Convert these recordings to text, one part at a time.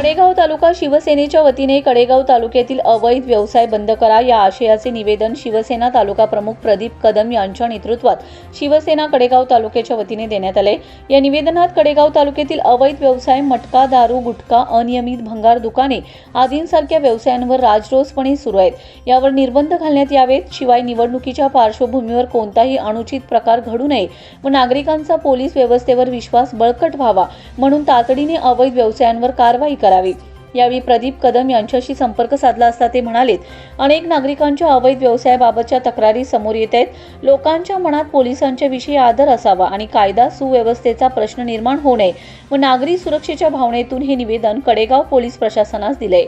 Kadegaon taluka शिवसेनेच्या वतीने कडेगाव तालुक्यातील अवैध व्यवसाय बंद करा या आशयाचे निवेदन शिवसेना तालुका प्रमुख प्रदीप कदम यांच्या नेतृत्वात शिवसेना कडेगाव तालुक्याच्या वतीने देण्यात आले. या निवेदनात कडेगाव तालुक्यातील अवैध व्यवसाय मटका दारू गुटखा अनियमित भंगार दुकाने आदींसारख्या व्यवसायांवर राजरोसपणे सुरू आहेत. यावर निर्बंध घालण्यात यावेत. शिवाय निवडणुकीच्या पार्श्वभूमीवर कोणताही अनुचित प्रकार घडू नये व नागरिकांचा पोलीस व्यवस्थेवर विश्वास बळकट व्हावा. म्हणून तातडीने अवैध व्यवसायांवर कारवाई करावी. यावेळी प्रदीप कदम यांच्याशी संपर्क साधला असता ते म्हणालेत अनेक नागरिकांच्या अवैध व्यवसायाबाबतच्या तक्रारी समोर येत आहेत. लोकांच्या मनात पोलिसांच्या विषयी आदर असावा आणि कायदा सुव्यवस्थेचा प्रश्न निर्माण होऊ नये व नागरी सुरक्षेच्या भावनेतून हे निवेदन कडेगाव पोलीस प्रशासनास दिले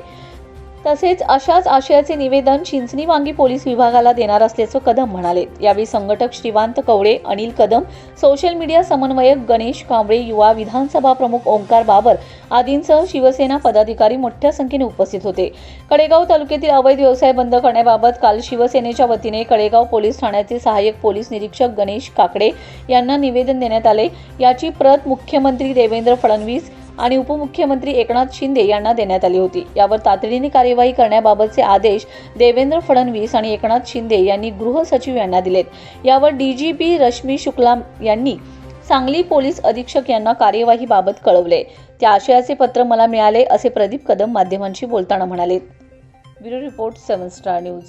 तसेच अशाच आशयाचे निवेदन चिंचणी वांगी पोलीस विभागाला देणार असल्याचं कदम म्हणाले. यावेळी संघटक श्रीवांत कवडे अनिल कदम सोशल मीडिया समन्वयक गणेश कांबळे युवा विधानसभा प्रमुख ओंकार बाबर आदींसह शिवसेना पदाधिकारी मोठ्या संख्येने उपस्थित होते. कडेगाव तालुक्यातील अवैध व्यवसाय बंद करण्याबाबत काल शिवसेनेच्या वतीने कडेगाव पोलीस ठाण्याचे सहाय्यक पोलीस निरीक्षक गणेश काकडे यांना निवेदन देण्यात आले. याची प्रत मुख्यमंत्री देवेंद्र फडणवीस आणि उपमुख्यमंत्री एकनाथ शिंदे यांना देण्यात आली होती. यावर तातडीने कार्यवाही करण्याबाबतचे आदेश देवेंद्र फडणवीस आणि एकनाथ शिंदे यांनी गृह सचिव यांना दिलेत. यावर डीजीपी रश्मी शुक्ला यांनी सांगली पोलीस अधीक्षक यांना कार्यवाहीबाबत कळवले. त्या आशयाचे पत्र मला मिळाले असे प्रदीप कदम माध्यमांशी बोलताना म्हणाले. Bureau report seven star news.